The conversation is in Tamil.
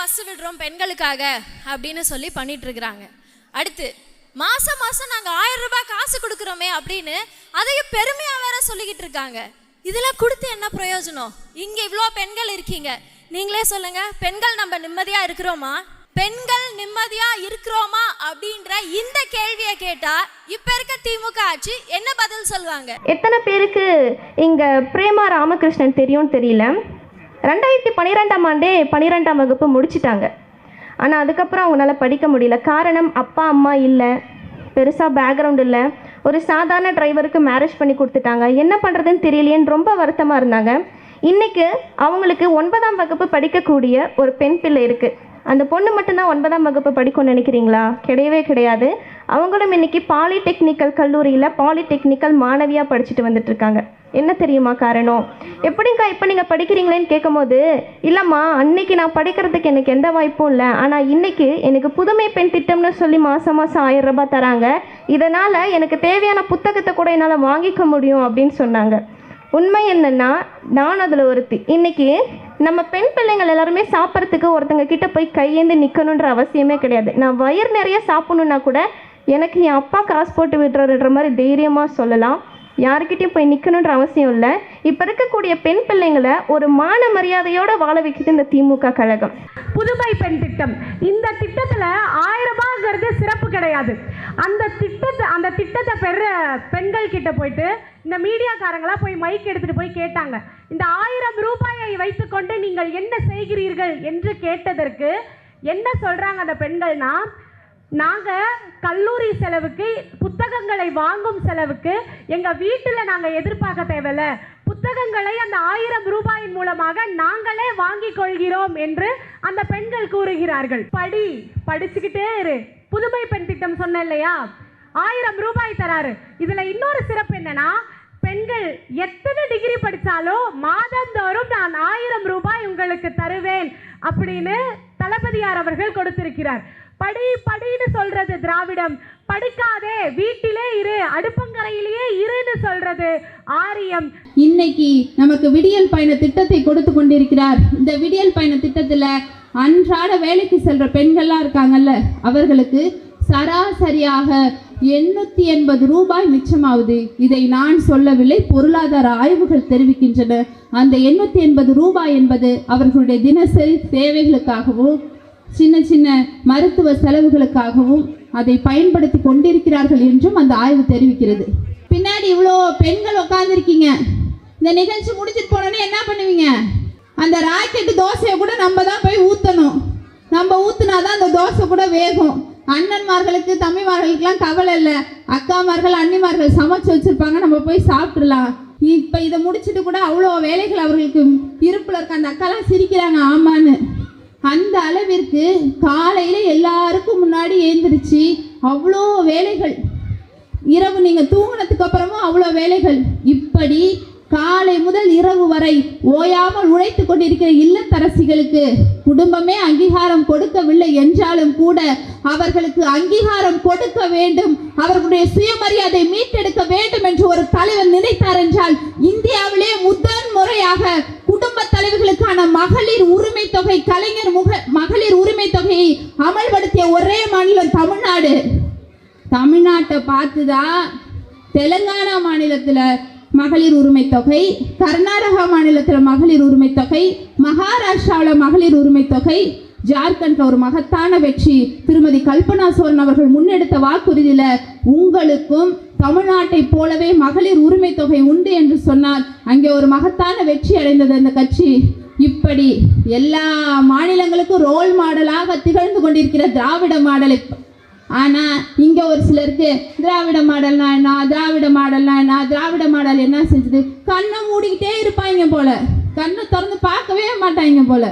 பஸ் விடுறோம் பெண்களுக்காக அப்படின்னு சொல்லி பண்ணிட்டு இருக்கிறாங்க. அடுத்து மாசம் மாசம் நாங்க ஆயிரம் ரூபாய் காசு கொடுக்குறோமே அப்படின்னு அதையும் பெருமையா வேற சொல்லிக்கிட்டு இருக்காங்க. இதெல்லாம் கொடுத்து என்ன பிரயோஜனம்? இங்க இவ்வளோ பெண்கள் இருக்கீங்க. நீங்களே சொல்லுங்க பெண்கள் நம்ம நிம்மதியா இருக்கிறோமா? பெண்கள் நிம்மதியா இருக்கிறோமா அப்படின்ற இந்த கேள்வியை கேட்டா இப்ப இருக்க திமுக ஆட்சி என்ன பதில் சொல்லுவாங்க? எத்தனை பேருக்கு இங்கே பிரேமா ராமகிருஷ்ணன் தெரியும்னு தெரியல. ரெண்டாயிரத்தி பன்னிரெண்டாம் ஆண்டே பன்னிரெண்டாம் வகுப்பு முடிச்சிட்டாங்க. ஆனால் அதுக்கப்புறம் அவங்களால படிக்க முடியல. காரணம் அப்பா அம்மா இல்லை. பெருசாக பேக்ரவுண்ட் இல்லை. ஒரு சாதாரண டிரைவருக்கு மேரேஜ் பண்ணி கொடுத்துட்டாங்க. என்ன பண்ணுறதுன்னு தெரியலையேன்னு ரொம்ப வருத்தமாக இருந்தாங்க. இன்றைக்கு அவங்களுக்கு ஒன்பதாம் வகுப்பு படிக்கக்கூடிய ஒரு பெண் பிள்ளை இருக்குது அந்த பொண்ணு மட்டும்தான் ஒன்பதாம் வகுப்பு படிக்கும்னு நினைக்கிறீங்களா? கிடையவே கிடையாது. அவங்களும் இன்னைக்கு பாலிடெக்னிக்கல் கல்லூரியில் பாலிடெக்னிக்கல் மாணவியாக படிச்சுட்டு வந்துட்டு இருக்காங்க என்ன தெரியுமா காரணம்? எப்படிங்க்கா இப்போ நீங்கள் படிக்கிறீங்களேன்னு கேட்கும்போது இல்லைம்மா அன்னைக்கு நான் படிக்கிறதுக்கு எனக்கு எந்த வாய்ப்பும் இல்லை. ஆனால் இன்னைக்கு எனக்கு புதுமை பெண் திட்டம்னு சொல்லி மாதம் மாதம் ஆயிரம் ரூபாய் தராங்க. இதனால் எனக்கு தேவையான புத்தகத்தை கூட என்னால் வாங்கிக்க முடியும் அப்படின்னு சொன்னாங்க. உண்மை என்னென்னா நான் அதில் ஒருத்தி. இன்றைக்கி நம்ம பெண் பிள்ளைங்கள் எல்லாருமே சாப்பிட்றதுக்கு ஒருத்தங்க கிட்ட போய் கையேந்து நிற்கணுன்ற அவசியமே கிடையாது. நான் வயிறு நிறைய சாப்பிட்ணுன்னா கூட எனக்கு என் அப்பா காசு போட்டு விடுறதுன்ற மாதிரி தைரியமாக சொல்லலாம். யாருக்கிட்டையும் போய் நிற்கணுன்ற அவசியம் இல்லை. இப்போ இருக்கக்கூடிய பெண் பிள்ளைங்களை ஒரு மான மரியாதையோடு வாழ வைக்குது இந்த திமுக கழகம். புதுமை பெண் திட்டம். இந்த திட்டத்தில் ஆயிரம் ரூபாய்ங்கிறது சிறப்பு கிடையாது. அந்த திட்டத்தை அந்த திட்டத்தை பெற பெண்கள் கிட்ட போயிட்டு இந்த மீடியாக்காரங்களாம் போய் மைக் எடுத்துகிட்டு போய் கேட்டாங்க. இந்த ஆயிரம் ரூபாயை வைத்துக்கொண்டு நீங்கள் என்ன செய்கிறீர்கள் என்று கேட்டதற்கு என்ன சொல்கிறாங்க அந்த பெண்கள்னா நாங்கள் கல்லூரி செலவுக்கு புத்தகங்களை வாங்கும் செலவுக்கு எங்கள் வீட்டில் நாங்கள் எதிர்பார்க்க தேவையில்ல. புத்தகங்களை அந்த ஆயிரம் ரூபாயின் மூலமாக நாங்களே வாங்கிக் கொள்கிறோம் என்று அந்த பெண்கள் கூறுகிறார்கள். படி படிச்சுக்கிட்டே இரு. புதுமை பெண் திட்டம் சொன்னேன் இல்லையா? ஆயிரம் ரூபாய் தராரு. இதுல இன்னொரு சிறப்பு என்னன்னா பெண்கள் எத்தனை டிகிரி படித்தாலும் மாதந்தோறும் நான் ஆயிரம் ரூபாய் உங்களுக்கு தருவேன் அப்படின்னு தளபதியார் அவர்கள் கொடுத்திருக்கிறார். படி படின்னு சொல்றது திராவிடம். படிக்காதே வீட்டிலே இரு அடுப்பங்கரையிலேயே இருன்னு சொல்றது ஆரியம். இன்னைக்கு நமக்கு விடியல் பயண திட்டத்தை கொடுத்து கொண்டிருக்கிறார். இந்த விடியல் பயண திட்டத்துல அன்றாட வேலைக்கு செல்ற பெண்கள்லாம் இருக்காங்கல்ல அவர்களுக்கு சராசரியாக எண்ணூத்தி எண்பது ரூபாய் மிச்சமாவது. இதை நான் சொல்லவில்லை பொருளாதார ஆய்வுகள் தெரிவிக்கின்றன. அந்த எண்ணூத்தி எண்பது ரூபாய் என்பது அவர்களுடைய தினசரி தேவைகளுக்காகவும் சின்ன சின்ன மருத்துவ செலவுகளுக்காகவும் அதை பயன்படுத்தி கொண்டிருக்கிறார்கள் என்றும் அந்த ஆய்வு தெரிவிக்கிறது. பின்னாடி இவ்வளோ பெண்கள் உட்காந்துருக்கீங்க இந்த நிகழ்ச்சி முடிச்சிட்டு போனோன்னே என்ன பண்ணுவீங்க? அந்த ராக்கெட்டு தோசையை கூட நம்ம தான் போய் ஊற்றணும் நம்ம ஊற்றுனாதான் அந்த தோசை கூட வேகும். அண்ணன்மார்களுக்கு தம்பிமார்களுக்கெல்லாம் கவலை இல்லை. அக்காமார்கள் அண்ணிமார்கள் சமைச்சு வச்சுருப்பாங்க. நம்ம போய் சாப்பிட்றலாம் இப்போ இதை முடிச்சிட்டு கூட அவ்வளோ வேலைகள் அவர்களுக்கு இருப்பில் இருக்க அந்த அக்காலாம் சிரிக்கிறாங்க. ஆமான்னு. அந்த அளவிற்கு காலையில் எல்லாருக்கும் முன்னாடி எழுந்திரிச்சு அவ்வளோ வேலைகள். இரவு நீங்கள் தூங்கினதுக்கு அப்புறமும் அவ்வளோ வேலைகள். இப்படி காலை முதல் இரவு வரை ஓயாமல் உழைத்து கொண்டிருக்கிற இல்லத்தரசிகளுக்கு குடும்பமே அங்கீகாரம் கொடுக்கவில்லை என்றாலும் கூட அவர்களுக்கு அங்கீகாரம் கொடுக்க வேண்டும். அவர்களுடைய சுயமரியாதை மீட்டெடுக்க வேண்டும் என்று ஒரு தலைவர் நினைத்தார் என்றால் இந்தியாவிலே முதன் முறையாக குடும்ப தலைவர்களுக்கான மகளிர் உரிமை தொகை கலைஞர் முக மகளிர் உரிமை தொகையை அமல்படுத்திய ஒரே மாநிலம் தமிழ்நாடு. தமிழ்நாட்டை பார்த்துதான் தெலுங்கானா மாநிலத்தில் மகளிர் உரிமை தொகை கர்நாடகா மாநிலத்தில் மகளிர் உரிமை தொகை மகாராஷ்டிராவில் மகளிர் உரிமை தொகை ஜார்க்கண்ட்ல ஒரு மகத்தான வெற்றி. திருமதி கல்பனா சோரன் அவர்கள் முன்னெடுத்த வாக்குறுதியில உங்களுக்கும் தமிழ்நாட்டை போலவே மகளிர் உரிமை தொகை உண்டு என்று சொன்னால் அங்கே ஒரு மகத்தான வெற்றி அடைந்தது அந்த கட்சி. இப்படி எல்லா மாநிலங்களுக்கும் ரோல் மாடலாக திகழ்ந்து கொண்டிருக்கிற திராவிட மாடலை ஆனால் இங்கே ஒரு சிலருக்கு திராவிட மாடல்னா என்ன திராவிட மாடல்னா என்ன திராவிட மாடல் என்ன செஞ்சது? கண்ணை மூடிக்கிட்டே இருப்பாங்க போல. கண்ணை திறந்து பார்க்கவே மாட்டாங்க போல.